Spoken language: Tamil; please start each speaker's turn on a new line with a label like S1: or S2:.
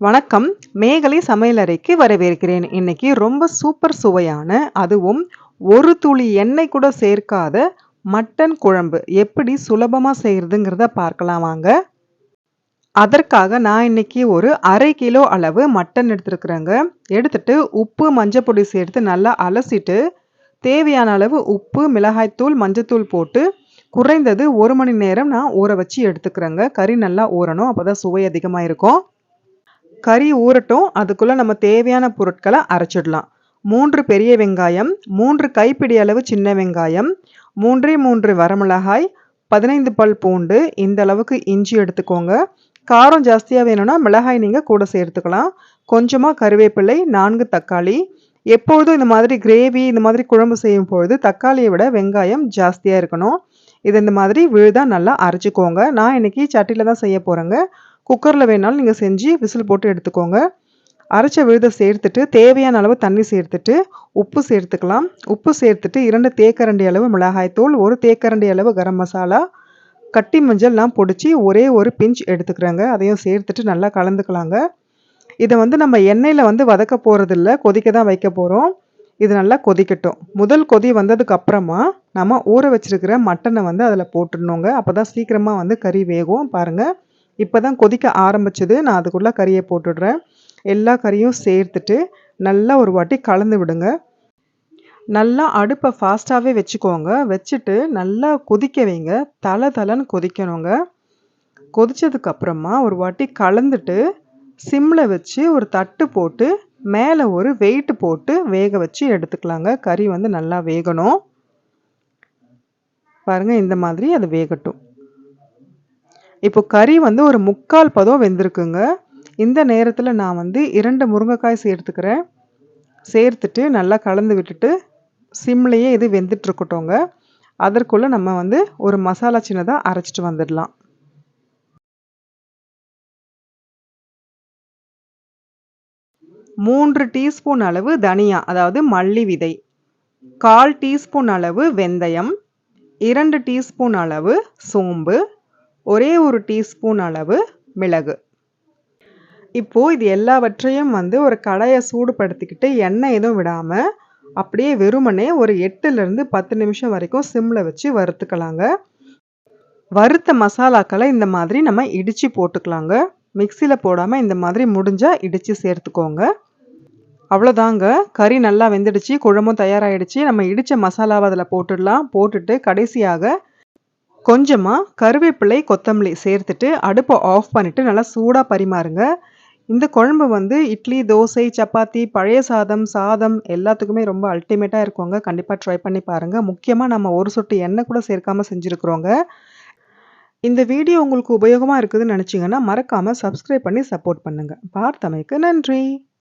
S1: வணக்கம். மேகலை சமையலறைக்கு வரவேற்கிறேன். இன்னைக்கு ரொம்ப சூப்பர் சுவையான அதுவும் ஒரு துளி எண்ணெய் கூட சேர்க்காத மட்டன் குழம்பு. எப்படி சுலபமாக செய்கிறதுங்கிறத பார்க்கலாம் வாங்க. அதற்காக நான் இன்னைக்கு ஒரு அரை கிலோ அளவு மட்டன் எடுத்துருக்குறேங்க. எடுத்துட்டு உப்பு மஞ்சள் பொடி சேர்த்து நல்லா அலசிட்டு தேவையான அளவு உப்பு மிளகாய்த்தூள் மஞ்சத்தூள் போட்டு குறைந்தது ஒரு மணி நேரம் நான் ஊற வச்சு எடுத்துக்கிறேங்க. கறி நல்லா ஊறணும் அப்போ தான் சுவை அதிகமாக இருக்கும். கறி ஊறட்டும். அதுக்குள்ளே நம்ம தேவையான பொருட்களை அரைச்சிடலாம். மூன்று பெரிய வெங்காயம் மூன்று கைப்பிடி அளவு சின்ன வெங்காயம் மூன்றே மூன்று வரமிளகாய் பதினைந்து பல் பூண்டு இந்த அளவுக்கு இஞ்சி எடுத்துக்கோங்க. காரம் ஜாஸ்தியாக வேணும்னா மிளகாய் நீங்கள் கூட சேர்த்துக்கலாம். கொஞ்சமாக கருவேப்பிலை நான்கு தக்காளி. எப்போதும் இந்த மாதிரி கிரேவி இந்த மாதிரி குழம்பு செய்யும் பொழுது தக்காளியை விட வெங்காயம் ஜாஸ்தியாக இருக்கணும். இது இந்த மாதிரி விழுதாக நல்லா அரைச்சிக்கோங்க. நான் இன்றைக்கி சட்டியில் தான் செய்ய போகிறேங்க குக்கரில் வேணாலும் நீங்கள் செஞ்சு விசில் போட்டு எடுத்துக்கோங்க. அரைச்ச விழுதை சேர்த்துட்டு தேவையான அளவு தண்ணி சேர்த்துட்டு உப்பு சேர்த்துக்கலாம். உப்பு சேர்த்துட்டு இரண்டு தேக்கரண்டி அளவு மிளகாய்த்தூள் ஒரு தேக்கரண்டி அளவு கரம் மசாலா கட்டி மஞ்சள்லாம் பிடிச்சி பொடிச்சு ஒரே ஒரு பிஞ்ச் எடுத்துக்கிறேங்க. அதையும் சேர்த்துட்டு நல்லா கலந்துக்கலாங்க. இதை வந்து நம்ம எண்ணெயில் வந்து வதக்க போகிறதில்ல கொதிக்க தான் வைக்க போகிறோம் இது நல்லா கொதிக்கட்டும். முதல் கொதி வந்ததுக்கு அப்புறமா நம்ம ஊற வச்சிருக்கிற மட்டனை வந்து அதில் போட்டுடணுங்க. அப்போ தான் சீக்கிரமாக வந்து கறி வேகும். பாருங்கள் இப்போ தான் கொதிக்க ஆரம்பிச்சது. நான் அதுக்குள்ளே கறியை போட்டுடுறேன். எல்லா கறியும் சேர்த்துட்டு நல்லா ஒரு வாட்டி கலந்து விடுங்க. நல்லா அடுப்பை ஃபாஸ்ட்டாகவே வச்சுக்கோங்க. வச்சுட்டு நல்லா கொதிக்க வைங்க. தலை தலைன்னு கொதிக்கணுங்க. கொதிச்சதுக்கப்புறமா ஒரு வாட்டி கலந்துட்டு சிம்மில் வச்சு ஒரு தட்டு போட்டு மேலே ஒரு வெயிட் போட்டு வேக வச்சு எடுத்துக்கலாங்க. கறி வந்து நல்லா வேகணும். பாருங்கள் இந்த மாதிரி அது வேகட்டும். இப்போ கறி வந்து ஒரு முக்கால் பதம் வெந்திருக்குங்க. இந்த நேரத்தில் நான் வந்து இரண்டு முருங்கைக்காய் சேர்த்துக்கிறேன். சேர்த்துட்டு நல்லா கலந்து விட்டுட்டு சிம்லேயே இது வெந்துட்டுருக்கட்டோங்க அதற்குள்ளே நம்ம வந்து ஒரு மசாலா சின்னதாக அரைச்சிட்டு வந்துடலாம். மூன்று டீஸ்பூன் அளவு தனியா அதாவது மல்லி விதை. கால் டீஸ்பூன் அளவு வெந்தயம். இரண்டு டீஸ்பூன் அளவு சோம்பு. ஒரே ஒரு டீஸ்பூன் அளவு மிளகு. இப்போது இது எல்லாவற்றையும் வந்து ஒரு கடையை சூடுபடுத்திக்கிட்டு எண்ணெய் எதுவும் விடாமல் அப்படியே வெறுமனே ஒரு எட்டுலேருந்து பத்து நிமிஷம் வரைக்கும் சிம்மில் வச்சு வறுத்துக்கலாங்க. வறுத்த மசாலாக்களை இந்த மாதிரி நம்ம இடித்து போட்டுக்கலாங்க. மிக்சியில் போடாமல் இந்த மாதிரி முடிஞ்சால் இடித்து சேர்த்துக்கோங்க. அவ்வளோதாங்க. கறி நல்லா வெந்துடுச்சு குழம்பும் தயாராகிடுச்சு நம்ம இடித்த மசாலாவை அதில் போட்டுடலாம். போட்டுட்டு கடைசியாக கொஞ்சமாக கருவேப்பிலை கொத்தமல்லி சேர்த்துட்டு அடுப்பை ஆஃப் பண்ணிவிட்டு நல்லா சூடாக பரிமாறுங்க. இந்த குழம்பு வந்து இட்லி தோசை சப்பாத்தி பழைய சாதம் சாதம் எல்லாத்துக்குமே ரொம்ப அல்டிமேட்டாக இருக்குங்க. கண்டிப்பாக ட்ரை பண்ணி பாருங்கள் முக்கியமாக நம்ம ஒரு சொட்டு எண்ணெய் கூட சேர்க்காமல் செஞ்சுருக்குறோங்க. இந்த வீடியோ உங்களுக்கு உபயோகமாக இருக்குதுன்னு நினச்சிங்கன்னா மறக்காமல் சப்ஸ்கிரைப் பண்ணி சப்போர்ட் பண்ணுங்கள் பார்த்தமைக்கு நன்றி.